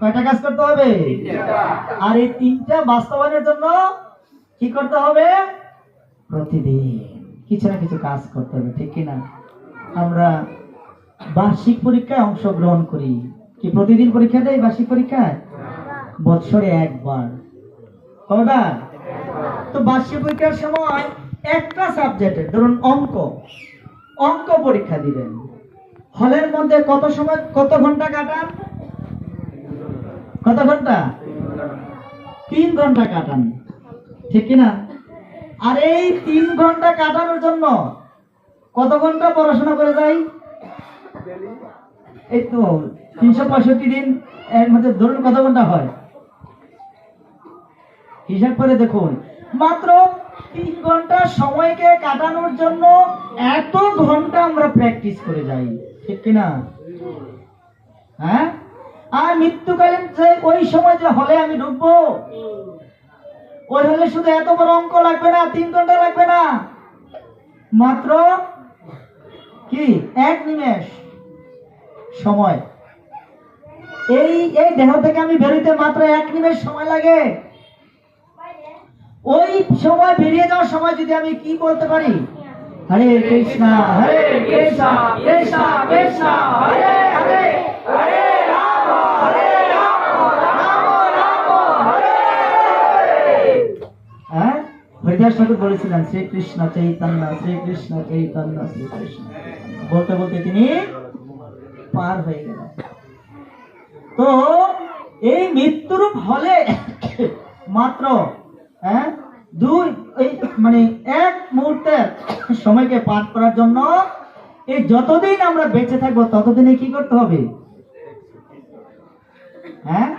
কয়টা কাজ করতে হবে? আর এই তিনটা বাস্তবায়নের জন্য কি করতে হবে? প্রতিদিন কিছু না কিছু কাজ করতে হবে ঠিক কিনা? আমরা বার্ষিক পরীক্ষায় অংশগ্রহণ করি। কি প্রতিদিন পরীক্ষা দেয় বার্ষিক পরীক্ষায়? বৎসরে একবার। কয়বার? তো বার্ষিক পরীক্ষার সময় একটা সাবজেক্টের ধরুন অঙ্ক অঙ্ক পরীক্ষা দিবেন। হলের মধ্যে কত সময়, কত ঘণ্টা কাটান? কত ঘণ্টা? তিন ঘণ্টা কাটান। ঠিক কিনা? আর এই তিন ঘণ্টা কাটানোর জন্য কত ঘণ্টা পড়াশোনা করে যাই? এই তো তিনশো পঁয়ষট্টি দিন, এর মধ্যে ধরুন কত ঘণ্টা হয়? হিসাব করে দেখুন। মাত্র তিন ঘণ্টা সময়কে কাটানোর জন্য এত ঘণ্টা আমরা প্র্যাকটিস করে যাই। ঠিক কিনা? হ্যাঁ? আর মৃত্যুকালীন যে ওই সময় যে হলে আমি ঢুকবো, ওই হলে শুধু এত বড় অঙ্ক লাগবে না, তিন ঘণ্টা লাগবে না। মাত্র কি? এক নিমেষ সময়। এই এই দেহ থেকে আমি বেরোতে মাত্র এক নিমেষ সময় লাগে। ওই সময় বেরিয়ে যাওয়ার সময় যদি আমি কি বলতে পারি? হরে কৃষ্ণ হরে কৃষ্ণ কৃষ্ণ কৃষ্ণ হরে হরে হরে রাম হরে রাম রাম রাম হরে হরে। হ্যাঁ? হরিদাস ঠাকুর বলেছিলেন শ্রীকৃষ্ণ চৈতন্য শ্রীকৃষ্ণ চৈতন্য শ্রীকৃষ্ণ বলতে বলতে তিনি পার হয়ে গেলেন। তো এই মৃত্যুরূপ হলে মাত্র হ্যাঁ? দুই এই মানে এক মুহূর্তের সময়কে পার করার জন্য এই যতদিন আমরা বেঁচে থাকব ততদিনে কি করতে হবে? হ্যাঁ?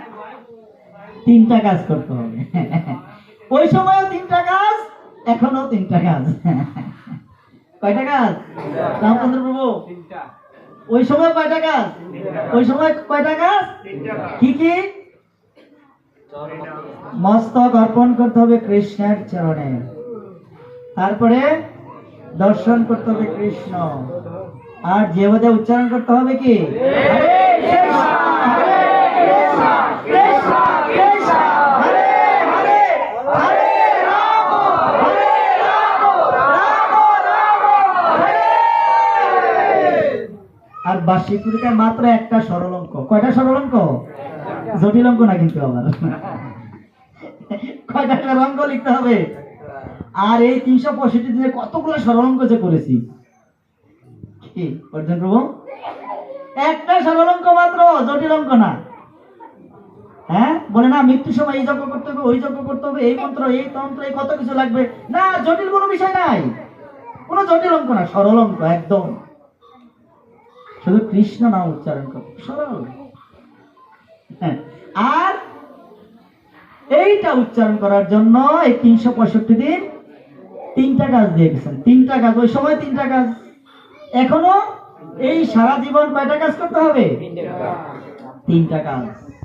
তিনটা কাজ করতে হবে। ওই সময়ও তিনটা কাজ এখনও তিনটা কাজ। কয়টা কাজ? রামচন্দ্র প্রভু। ওই সময় কয়টা কাজ? ওই সময় কয়টা কাজ। কি কি? মস্তক অর্পণ করতে হবে কৃষ্ণের চরণে। তারপরে দর্শন করতে হবে কৃষ্ণ। আর যে বোধে উচ্চারণ করতে হবে কি? আর পরীক্ষায় মাত্র একটা সরল অঙ্ক কয়টা সরল অঙ্ক জটিল অঙ্ক না কিন্তু আবার কয়টা অঙ্ক লিখতে হবে? আর এই তিনশো পঁয়ষট্টি দিনে কতগুলো সরল অঙ্ক যে করেছি? কি প্রভু? একটা সরল অঙ্ক মাত্র, জটিল অঙ্ক না। হ্যাঁ? বলে না মৃত্যুর সময় এই যজ্ঞ করতে হবে, ওই যজ্ঞ করতে হবে, এই মন্ত্র, এই তন্ত্র, এই কত কিছু লাগবে? না, জটিল কোনো বিষয় নাই। কোনো জটিল অঙ্ক না, সরল অঙ্ক, একদম। শুধু কৃষ্ণ নাম উচ্চারণ করো, সরল। আর এইটা উচ্চারণ করার জন্য এই তিনশো পঁয়ষট্টি দিন তিনটা কাজ দিয়ে গেছেন। তিনটা কাজ ওই সময় তিনটা কাজ। এখনও এই সারা জীবন কয়টা কাজ করতে হবে? তিনটা কাজ।